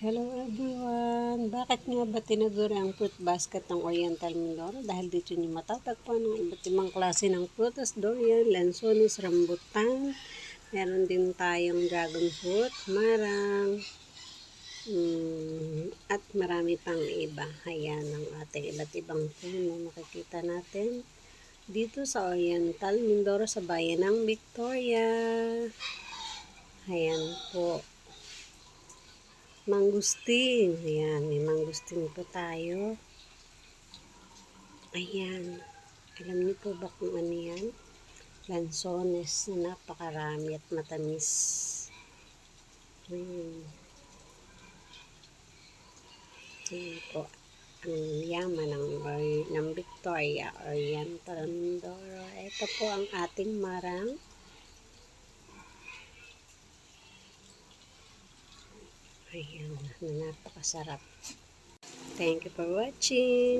Hello everyone! Bakit nga ba tinaguri ang fruit basket ng Oriental Mindoro? Dahil dito nyo matatagpuan ang iba't ibang klase ng prutas, durian, lansones, rambutan. Meron din tayong dragon fruit, marang, mm, at marami pang iba. Ayan ang ating iba't ibang puno makikita natin dito sa Oriental Mindoro sa bayan ng Victoria. Ayan po. Mangustin. Ayan, may mangustin po tayo. Ayan. Alam niyo po ba kung ano yan? Lansones na napakarami at matamis. Ayan. Ayan po. Ang yaman ng, or- ng Victoria Oriental Mindoro. Ito po ang ating marang. Ayan, na napakasarap. Thank you for watching.